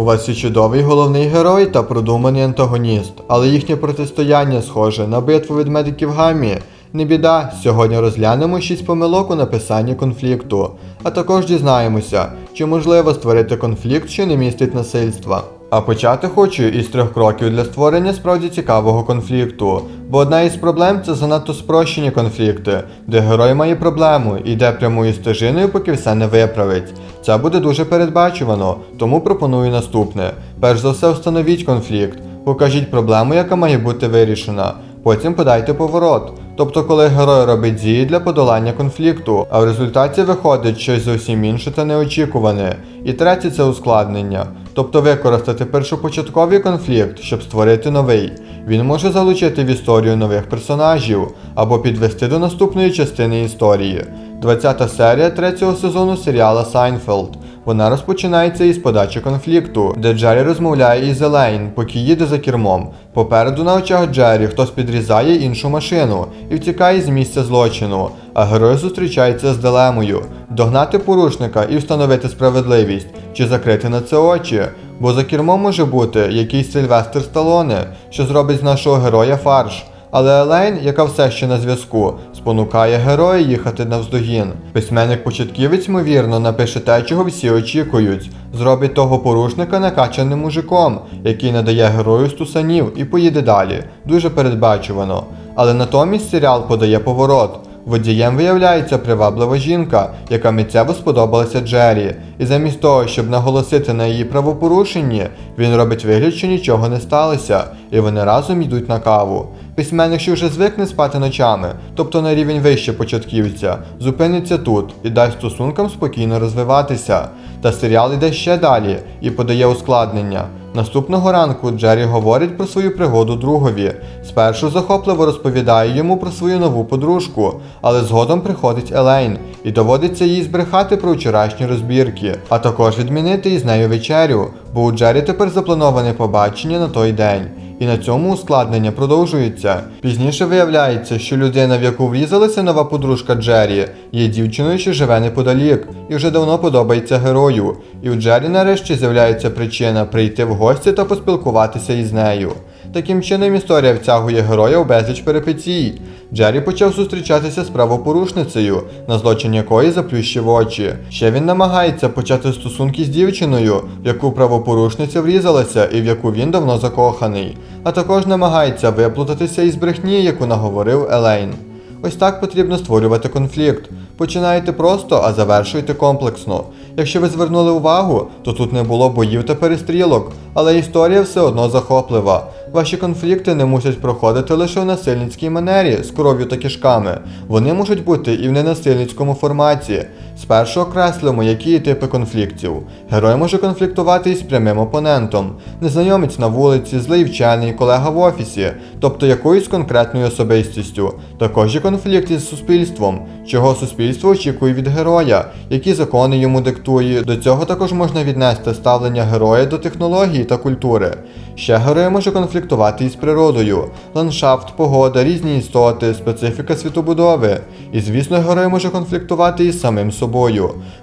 У вас є чудовий головний герой та продуманий антагоніст, але їхнє протистояння схоже на битву від медиків Гамі. Не біда, сьогодні розглянемо 6 помилок у написанні конфлікту, а також дізнаємося, чи можливо створити конфлікт, що не містить насильства. А почати хочу із трьох кроків для створення справді цікавого конфлікту. Бо одна із проблем це занадто спрощені конфлікти, де герой має проблему і йде прямою стежиною, поки все не виправить. Це буде дуже передбачувано, тому пропоную наступне. Перш за все, встановіть конфлікт, покажіть проблему, яка має бути вирішена. Потім подайте поворот. Тобто, коли герой робить дії для подолання конфлікту, а в результаті виходить щось зовсім інше та неочікуване. І третє це ускладнення. Тобто використати першопочатковий конфлікт, щоб створити новий. Він може залучити в історію нових персонажів або підвести до наступної частини історії. 20 серія третього сезону серіала Сайнфелд. Вона розпочинається із подачі конфлікту, де Джері розмовляє із Елейн, поки їде за кермом. Попереду на очах Джері хтось підрізає іншу машину і втікає з місця злочину, а герой зустрічається з дилемою догнати порушника і встановити справедливість, чи закрити на це очі. Бо за кермом може бути якийсь Сильвестр Сталоне, що зробить з нашого героя фарш. Але Елейн, яка все ще на зв'язку, спонукає героя їхати навздогін. Письменник-початківець, ймовірно, напише те, чого всі очікують. Зробить того порушника накачаним мужиком, який надає герою стусанів і поїде далі. Дуже передбачувано. Але натомість серіал подає поворот. Водієм виявляється приваблива жінка, яка миттєво сподобалася Джері, і замість того, щоб наголосити на її правопорушенні, він робить вигляд, що нічого не сталося, і вони разом йдуть на каву. Письменник, що вже звикне спати ночами, тобто на рівень вище початківця, зупиниться тут і дасть стосункам спокійно розвиватися. Та серіал йде ще далі і подає ускладнення. Наступного ранку Джері говорить про свою пригоду другові. Спершу захопливо розповідає йому про свою нову подружку, але згодом приходить Елейн і доводиться їй збрехати про вчорашні розбірки, а також відмінити із нею вечерю, бо у Джері тепер заплановане побачення на той день. І на цьому ускладнення продовжується. Пізніше виявляється, що людина, в яку врізалася нова подружка Джері, є дівчиною, що живе неподалік, і вже давно подобається герою. І у Джері нарешті з'являється причина прийти в гості та поспілкуватися із нею. Таким чином історія втягує героя в безліч перипетій. Джері почав зустрічатися з правопорушницею, на злочин якої заплющив очі. Ще він намагається почати стосунки з дівчиною, в яку правопорушниця врізалася і в яку він давно закоханий, а також намагається виплутатися із брехні, яку наговорив Елейн. Ось так потрібно створювати конфлікт. Починаєте просто, а завершуєте комплексно. Якщо ви звернули увагу, то тут не було боїв та перестрілок, але історія все одно захоплива. Ваші конфлікти не мусять проходити лише в насильницькій манері з кров'ю та кишками. Вони можуть бути і в ненасильницькому форматі. Спершу окреслимо, які є типи конфліктів. Герой може конфліктувати із прямим опонентом, незнайомець на вулиці, злий вчений, колега в офісі, тобто якоюсь конкретною особистістю. Також є конфлікт із суспільством, чого суспільство очікує від героя, які закони йому диктує. До цього також можна віднести ставлення героя до технології та культури. Ще герой може конфліктувати із природою, ландшафт, погода, різні істоти, специфіка світобудови. І звісно, герой може конфліктувати із самим собою.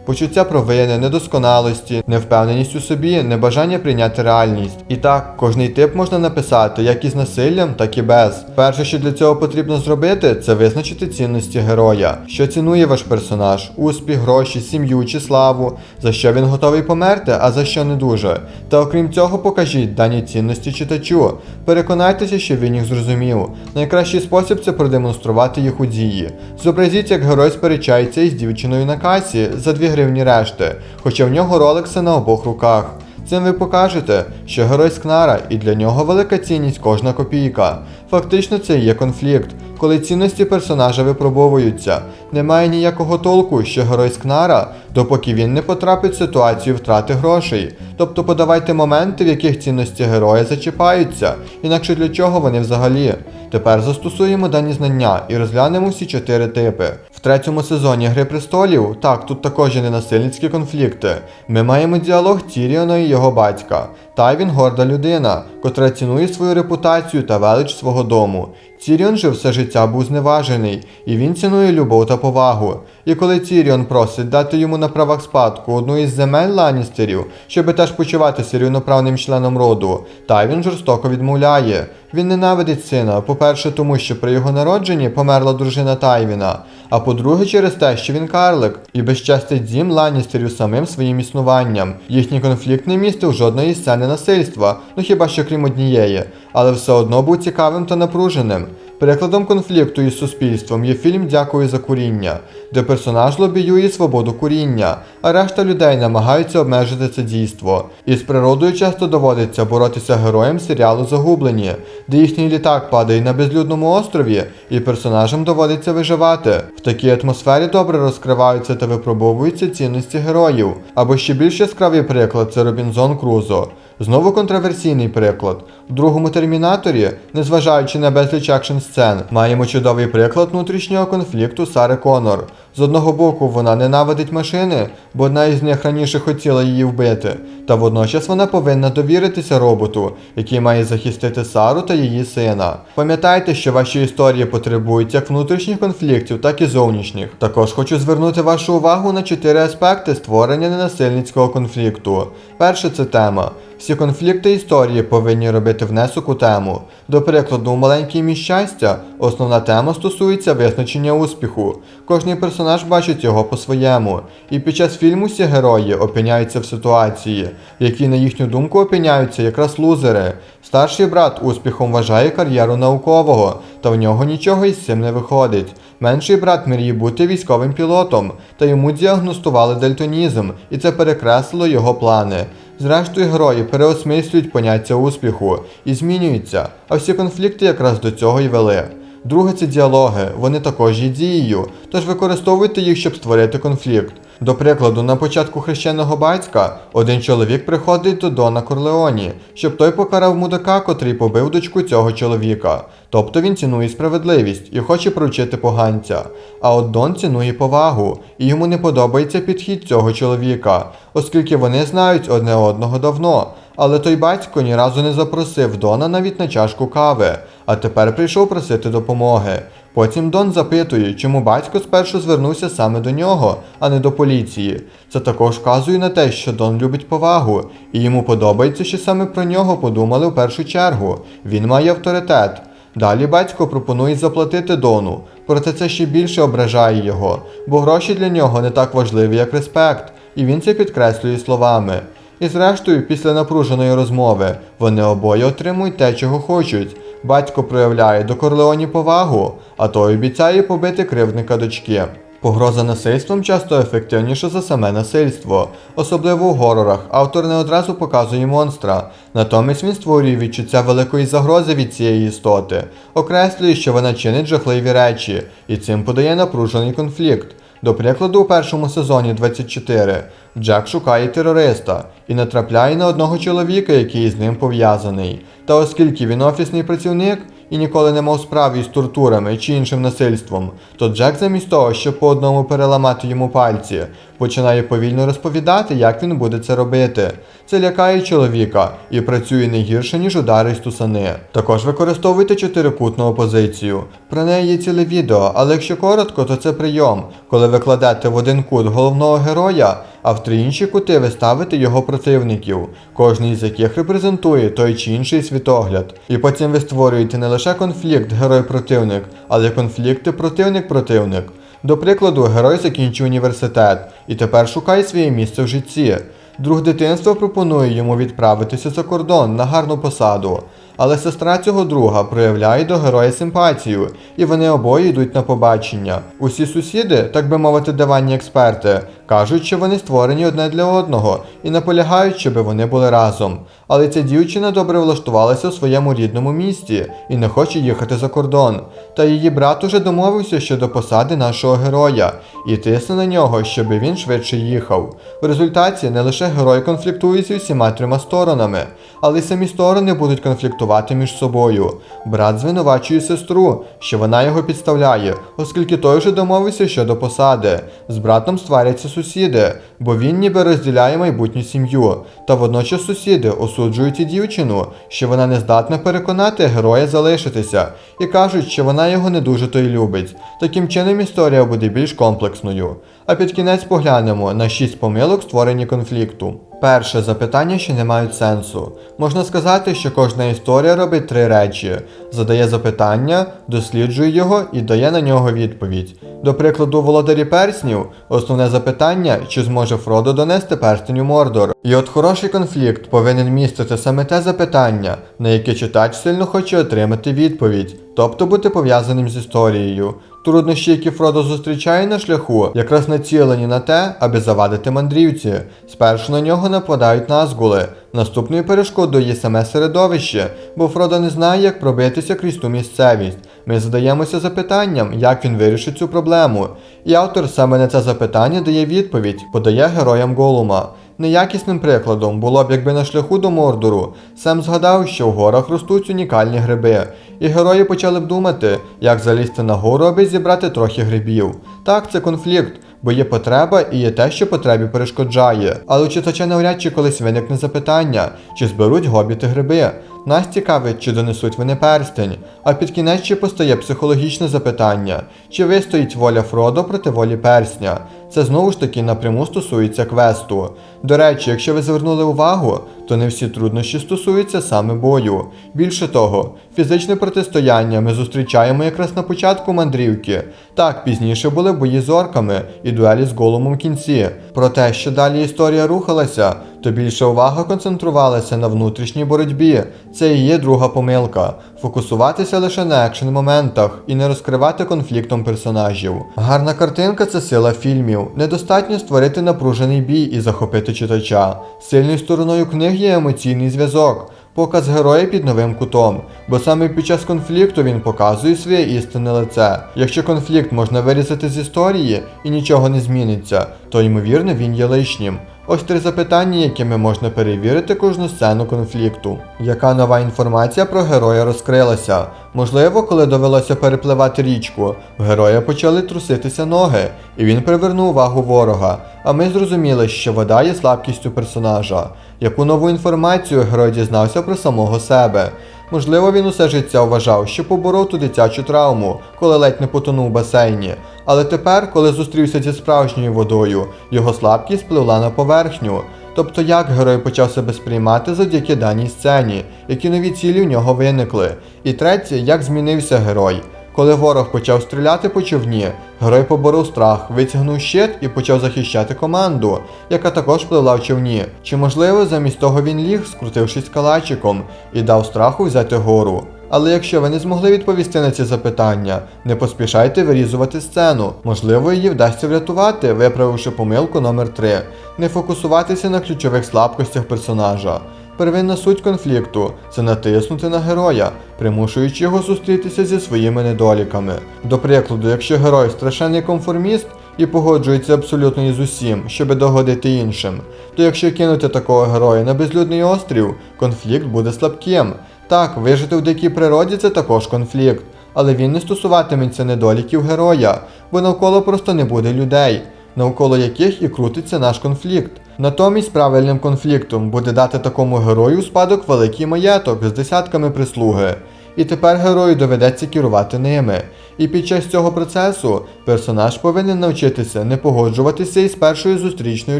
Почуття провини, недосконалості, невпевненість у собі, небажання прийняти реальність. І так, кожний тип можна написати як із насиллям, так і без. Перше, що для цього потрібно зробити, це визначити цінності героя, що цінує ваш персонаж, успіх, гроші, сім'ю чи славу, за що він готовий померти, а за що не дуже. Та окрім цього, покажіть дані цінності читачу. Переконайтеся, що він їх зрозумів. Найкращий спосіб це продемонструвати їх у дії. Зобразіть, як герой сперечається із дівчиною на касі за 2 гривні решти, хоча в нього ролекси на обох руках. Цим ви покажете, що герой скнара і для нього велика цінність кожна копійка. Фактично це є конфлікт, коли цінності персонажа випробовуються. Немає ніякого толку, що герой скнара, допоки він не потрапить в ситуацію втрати грошей. Тобто подавайте моменти, в яких цінності героя зачіпаються, інакше для чого вони взагалі. Тепер застосуємо дані знання і розглянемо всі чотири типи. В третьому сезоні Гри престолів, так, тут також є ненасильницькі конфлікти. Ми маємо діалог Тіріона і його батька. Тайвін горда людина, котра цінує свою репутацію та велич свого дому. Тіріон же все життя був зневажений, і він цінує любов та повагу. І коли Тіріон просить дати йому на правах спадку одну із земель Ланністерів, щоби теж почуватися рівноправним членом роду, Тайвін жорстоко відмовляє. Він ненавидить сина, по-перше, тому що при його народженні померла дружина Тайвіна, а по-друге, через те, що він карлик і безчестить дім Ланністерів самим своїм існуванням. Їхній конфлікт не містив жодної сцени насильства, ну хіба що крім однієї, але все одно був цікавим та напруженим. Прикладом конфлікту із суспільством є фільм Дякую за куріння, де персонаж лобіює свободу куріння, а решта людей намагаються обмежити це дійство. І з природою часто доводиться боротися героям серіалу Загублені, де їхній літак падає на безлюдному острові, і персонажам доводиться виживати. В такій атмосфері добре розкриваються та випробовуються цінності героїв. Або ще більш яскравий приклад це Робінзон Крузо. Знову контроверсійний приклад. В другому термінаторі, незважаючи на безліч акшн сцен, маємо чудовий приклад внутрішнього конфлікту Сари Конор. З одного боку, вона ненавидить машини, бо одна із них раніше хотіла її вбити, та водночас вона повинна довіритися роботу, який має захистити Сару та її сина. Пам'ятайте, що ваші історії потребують як внутрішніх конфліктів, так і зовнішніх. Також хочу звернути вашу увагу на чотири аспекти створення ненасильницького конфлікту. Перше це тема. Всі конфлікти історії повинні робити внесок у тему. До прикладу, у маленькій міст щастя основна тема стосується визначення успіху. Кожний персонаж бачить його по-своєму, і під час фільму всі герої опиняються в ситуації, в якій, на їхню думку, опиняються якраз лузери. Старший брат успіхом вважає кар'єру наукового, та в нього нічого із цим не виходить. Менший брат мріє бути військовим пілотом, та йому діагностували дальтонізм, і це перекреслило його плани. Зрештою, герої переосмислюють поняття успіху і змінюються, а всі конфлікти якраз до цього й вели. Друге це діалоги, вони також є дією, тож використовуйте їх, щоб створити конфлікт. До прикладу, на початку хрещеного батька один чоловік приходить до Дона Корлеоні, щоб той покарав мудака, котрий побив дочку цього чоловіка. Тобто він цінує справедливість і хоче провчити поганця. А от Дон цінує повагу, і йому не подобається підхід цього чоловіка, оскільки вони знають одне одного давно. Але той батько ні разу не запросив Дона навіть на чашку кави, а тепер прийшов просити допомоги. Потім Дон запитує, чому батько спершу звернувся саме до нього, а не до поліції. Це також вказує на те, що Дон любить повагу, і йому подобається, що саме про нього подумали в першу чергу. Він має авторитет. Далі батько пропонує заплатити Дону, проте це ще більше ображає його, бо гроші для нього не так важливі, як респект, і він це підкреслює словами. І зрештою, після напруженої розмови, вони обоє отримують те, чого хочуть. Батько проявляє до Корлеоні повагу, а той обіцяє побити кривдника дочки. Погроза насильством часто ефективніша за саме насильство. Особливо у горорах автор не одразу показує монстра, натомість він створює відчуття великої загрози від цієї істоти, окреслює, що вона чинить жахливі речі, і цим подає напружений конфлікт. До прикладу, у першому сезоні 24 Джек шукає терориста і натрапляє на одного чоловіка, який з ним пов'язаний. Та оскільки він офісний працівник і ніколи не мав справ із тортурами чи іншим насильством, то Джек замість того, щоб по одному переламати йому пальці, починає повільно розповідати, як він буде це робити. Це лякає чоловіка і працює не гірше, ніж удари з тусани. Також використовуйте чотирикутну опозицію. Про неї є ціле відео, але якщо коротко, то це прийом, коли ви кладете в один кут головного героя, а в три інші кути ви ставите його противників, кожний з яких репрезентує той чи інший світогляд. І потім ви створюєте не лише конфлікт герой-противник, але конфлікти противник-противник. До прикладу, герой закінчив університет і тепер шукає своє місце в житті. Друг дитинства пропонує йому відправитися за кордон на гарну посаду. Але сестра цього друга проявляє до героя симпатію, і вони обоє йдуть на побачення. Усі сусіди, так би мовити, диванні експерти, кажуть, що вони створені одне для одного і наполягають, щоб вони були разом. Але ця дівчина добре влаштувалася у своєму рідному місті і не хоче їхати за кордон. Та її брат уже домовився щодо посади нашого героя і тисне на нього, щоб він швидше їхав. В результаті не лише герой конфліктує зі всіма трьома сторонами, але й самі сторони будуть конфліктувати між собою. Брат звинувачує сестру, що вона його підставляє, оскільки той вже домовився щодо посади. З братом сваряться сусіди. Бо він ніби розділяє майбутню сім'ю. Та водночас сусіди осуджують і дівчину, що вона не здатна переконати героя залишитися, і кажуть, що вона його не дуже то й любить. Таким чином історія буде більш комплексною. А під кінець поглянемо на шість помилок створення конфлікту. Перше запитання, що не мають сенсу. Можна сказати, що кожна історія робить три речі: задає запитання, досліджує його і дає на нього відповідь. До прикладу, володарі перснів основне запитання, чи зможе Фродо донести перстень у Мордор. І от хороший конфлікт повинен містити саме те запитання, на яке читач сильно хоче отримати відповідь, тобто бути пов'язаним з історією. Труднощі, які Фродо зустрічає на шляху, якраз націлені на те, аби завадити мандрівці. Спершу на нього нападають назгули, наступною перешкодою є саме середовище, бо Фродо не знає, як пробитися крізь ту місцевість. Ми задаємося запитанням, як він вирішить цю проблему. І автор саме на це запитання дає відповідь, подає героям Голума. Неякісним прикладом було б, якби на шляху до Мордору Сем згадав, що в горах ростуть унікальні гриби, і герої почали б думати, як залізти на гору, аби зібрати трохи грибів. Так, це конфлікт, бо є потреба і є те, що потребі перешкоджає. Але у читача навряд чи колись виникне запитання, чи зберуть гобіти гриби. Нас цікавить, чи донесуть вони перстень, а під кінець чи постає психологічне запитання, чи вистоїть воля Фродо проти волі персня. Це знову ж таки напряму стосується квесту. До речі, якщо ви звернули увагу, то не всі труднощі стосуються саме бою. Більше того, фізичне протистояння ми зустрічаємо якраз на початку мандрівки. Так, пізніше були бої з орками і дуелі з голумом в кінці. Про те, що далі історія рухалася, то більша увага концентрувалася на внутрішній боротьбі. Це і є друга помилка. Фокусуватися лише на екшн моментах і не розкривати конфліктом персонажів. Гарна картинка це сила фільмів. Недостатньо створити напружений бій і захопити читача. Сильною стороною книг є емоційний зв'язок. Показ героя під новим кутом, бо саме під час конфлікту він показує своє істинне лице. Якщо конфлікт можна вирізати з історії і нічого не зміниться, то ймовірно він є лишнім. Ось три запитання, якими можна перевірити кожну сцену конфлікту. Яка нова інформація про героя розкрилася? Можливо, коли довелося перепливати річку, в героя почали труситися ноги, і він привернув увагу ворога. А ми зрозуміли, що вода є слабкістю персонажа. Яку нову інформацію герой дізнався про самого себе? Можливо, він усе життя вважав, що поборов ту дитячу травму, коли ледь не потонув у басейні. Але тепер, коли зустрівся зі справжньою водою, його слабкість спливла на поверхню. Тобто як герой почав себе сприймати завдяки даній сцені, які нові цілі в нього виникли. І третє, як змінився герой. Коли ворог почав стріляти по човні, герой поборов страх, витягнув щит і почав захищати команду, яка також пливла в човні. Чи можливо замість того він ліг, скрутившись калачиком, і дав страху взяти гору. Але якщо ви не змогли відповісти на ці запитання, не поспішайте вирізувати сцену. Можливо, її вдасться врятувати, виправивши помилку номер 3 Не фокусуватися на ключових слабкостях персонажа. Первинна суть конфлікту це натиснути на героя, примушуючи його зустрітися зі своїми недоліками. До прикладу, якщо герой страшенний конформіст і погоджується абсолютно із усім, щоби догодити іншим, то якщо кинути такого героя на безлюдний острів, конфлікт буде слабким. Так, вижити в дикій природі це також конфлікт, але він не стосуватиметься недоліків героя, бо навколо просто не буде людей, навколо яких і крутиться наш конфлікт. Натомість правильним конфліктом буде дати такому герою спадок великий маєток з десятками прислуги. І тепер герою доведеться керувати ними. І під час цього процесу персонаж повинен навчитися не погоджуватися із першою зустрічною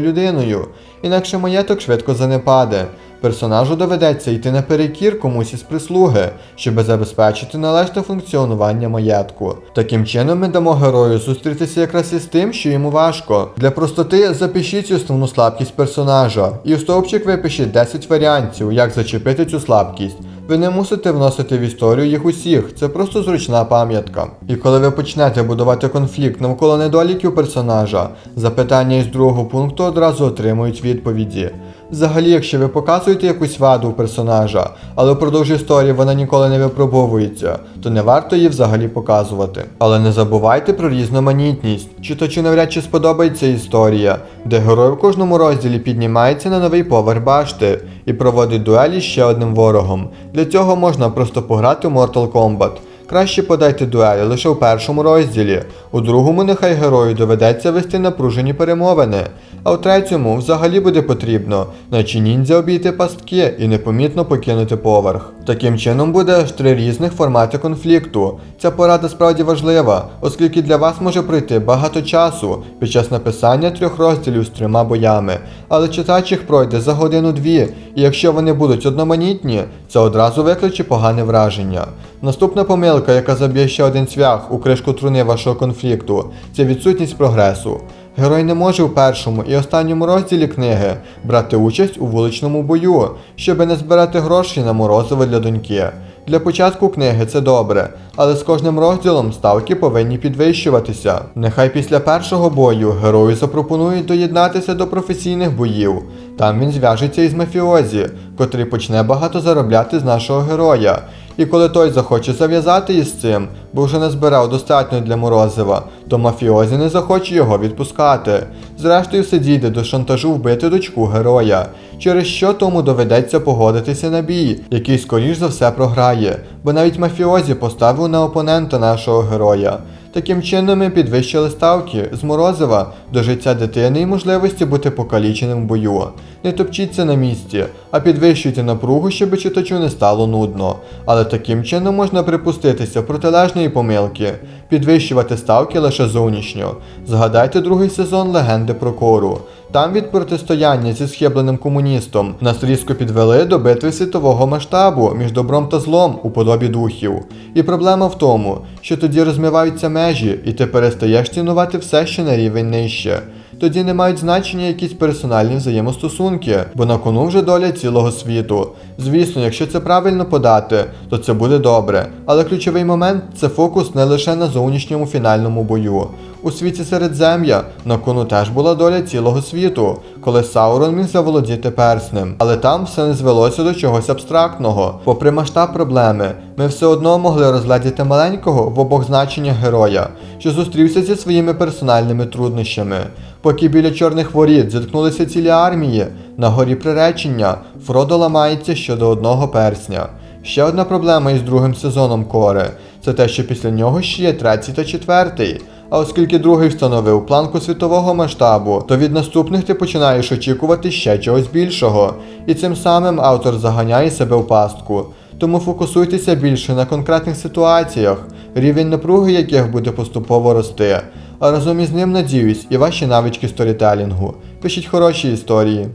людиною, інакше маєток швидко занепаде. Персонажу доведеться йти наперекір комусь із прислуги, щоб забезпечити належне функціонування маєтку. Таким чином ми дамо герою зустрітися якраз із тим, що йому важко. Для простоти запишіть основну слабкість персонажа, і у стовпчик випишіть 10 варіантів, як зачепити цю слабкість. Ви не мусите вносити в історію їх усіх, це просто зручна пам'ятка. І коли ви почнете будувати конфлікт навколо недоліків персонажа, запитання із другого пункту одразу отримують відповіді. Взагалі, якщо ви показуєте якусь ваду у персонажа, але впродовж історії вона ніколи не випробовується, то не варто її взагалі показувати. Але не забувайте про різноманітність. Читачу навряд чи сподобається історія, де герой в кожному розділі піднімається на новий поверх башти і проводить дуелі ще одним ворогом. Для цього можна просто пограти в Mortal Kombat. Краще подайте дуелі лише в першому розділі, у другому нехай герою доведеться вести напружені перемовини, а у третьому взагалі буде потрібно, наче ніндзя обійти пастки і непомітно покинути поверх. Таким чином буде аж три різних формати конфлікту. Ця порада справді важлива, оскільки для вас може пройти багато часу під час написання трьох розділів з трьома боями, але читач їх пройде за годину-дві, і якщо вони будуть одноманітні, це одразу викличе погане враження. Наступна помилка, яка заб'є ще один цвях у кришку труни вашого конфлікту, це відсутність прогресу. Герой не може у першому і останньому розділі книги брати участь у вуличному бою, щоби не збирати гроші на морозиво для доньки. Для початку книги це добре, але з кожним розділом ставки повинні підвищуватися. Нехай після першого бою герою запропонують доєднатися до професійних боїв. Там він зв'яжеться із мафіозі, котрий почне багато заробляти з нашого героя. І коли той захоче зав'язати із цим, бо вже не збирав достатньо для морозива, то мафіозі не захоче його відпускати. Зрештою, все дійде до шантажу вбити дочку героя, через що тому доведеться погодитися на бій, який скоріш за все програє, бо навіть мафіозі поставив на опонента нашого героя. Таким чином ми підвищили ставки з морозива до життя дитини і можливості бути покаліченим в бою. Не топчіться на місці, а підвищуйте напругу, щоб читачу не стало нудно. Але таким чином можна припуститися протилежної помилки, підвищувати ставки лише зовнішньо. Згадайте другий сезон легенди про кору. Там від протистояння зі схибленим комуністом нас різко підвели до битви світового масштабу між добром та злом у подобі духів. І проблема в тому, що тоді розмиваються межі, і ти перестаєш цінувати все, що на рівень нижче. Тоді не мають значення якісь персональні взаємостосунки, бо на кону вже доля цілого світу. Звісно, якщо це правильно подати, то це буде добре. Але ключовий момент це фокус не лише на зовнішньому фінальному бою. У світі Середзем'я на кону теж була доля цілого світу, коли Саурон міг заволодіти перснем. Але там все не звелося до чогось абстрактного. Попри масштаб проблеми, ми все одно могли розглядіти маленького в обох значеннях героя, що зустрівся зі своїми персональними труднощами. Поки біля чорних воріт зіткнулися цілі армії, на горі приречення Фродо ламається щодо одного персня. Ще одна проблема із другим сезоном Кори це те, що після нього ще є третій та четвертий. А оскільки другий встановив планку світового масштабу, то від наступних ти починаєш очікувати ще чогось більшого, і цим самим автор заганяє себе в пастку. Тому фокусуйтеся більше на конкретних ситуаціях, рівень напруги яких буде поступово рости. А разом із ним надіюсь і ваші навички сторітелінгу. Пишіть хороші історії.